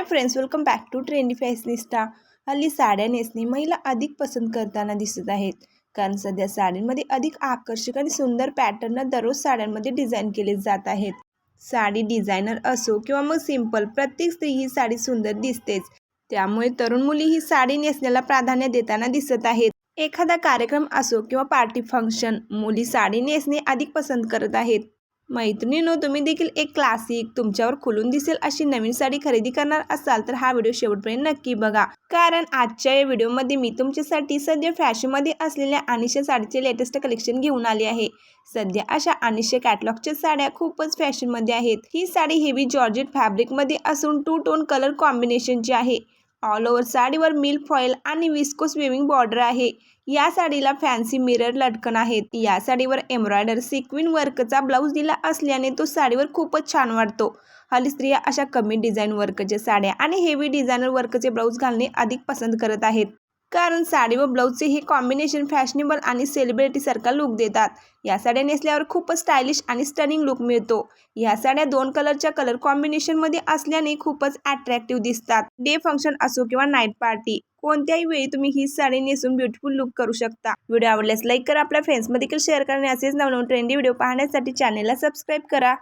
Hi friends welcome back to trendy fashionista हल्ली साड्या नेसणे महिला अधिक पसंत करताना दिसत आहेत. कारण सध्या साड्यांमध्ये अधिक आकर्षक आणि सुंदर पॅटर्न दररोज साड्यांमध्ये डिझाईन केले जात आहेत. साडी डिझायनर असो किंवा मग सिंपल प्रत्येक स्त्री ही साडी सुंदर दिसतेच. त्यामुळे तरुण मुली ही साडी नेसण्याला प्राधान्य देताना दिसत आहेत. एखादा कार्यक्रम असो किंवा पार्टी फंक्शन मुली साडी नेसणे अधिक पसंत करत आहेत. मैत्रिणीनो तुम्ही देखील एक क्लासिक तुमच्यावर खुलून दिसेल अशी नवीन साडी खरेदी करणार असाल तर हा व्हिडिओ शेवटपर्यंत नक्की बघा. कारण आजच्या या व्हिडिओमध्ये मी तुमच्यासाठी सध्या फॅशनमध्ये असलेल्या अनिशा साडीचे लेटेस्ट कलेक्शन घेऊन आले आहे. सध्या अशा अनिशा कॅटलॉगच्या साड्या खूपच फॅशनमध्ये आहेत. ही साडी हेवी जॉर्जेट फॅब्रिकमध्ये असून टू टोन कलर कॉम्बिनेशनची आहे. ऑल ओव्हर साडीवर मिल्क फॉईल आणि विस्कोस वेविंग बॉर्डर आहे. या साडीला फॅन्सी मिरर लटकन आहेत या साडीवर एम्ब्रॉयडर सिक्विन वर्कचा ब्लाऊज दिला असल्याने तो साडीवर खूपच छान वाटतो. हल्ली स्त्रिया अशा कमी डिझाईन वर्कच्या साड्या आणि हेवी डिझायनर वर्कचे ब्लाऊज घालणे अधिक पसंत करत आहेत. कारण साडी व ब्लाऊजचे हे कॉम्बिनेशन फॅशनेबल आणि सेलिब्रिटीसारखा लुक देतात. या साड्या नेसल्यावर खूपच स्टायलिश आणि स्टनिंग लुक मिळतो. या साड्या दोन कलरच्या कलर कॉम्बिनेशनमध्ये असल्याने खूपच अट्रॅक्टिव्ह दिसतात. डे फंक्शन असो किंवा नाईट पार्टी कोणत्याही वेळी तुम्ही ही साडी नेसून ब्युटिफुल लुक करू शकता. व्हिडिओ आवडल्यास लाईक करा आपल्या फ्रेंड्समध्ये देखील शेअर करा असेच नवनवीन ट्रेंडी व्हिडिओ पाहण्यासाठी चॅनेलला सबस्क्राईब करा.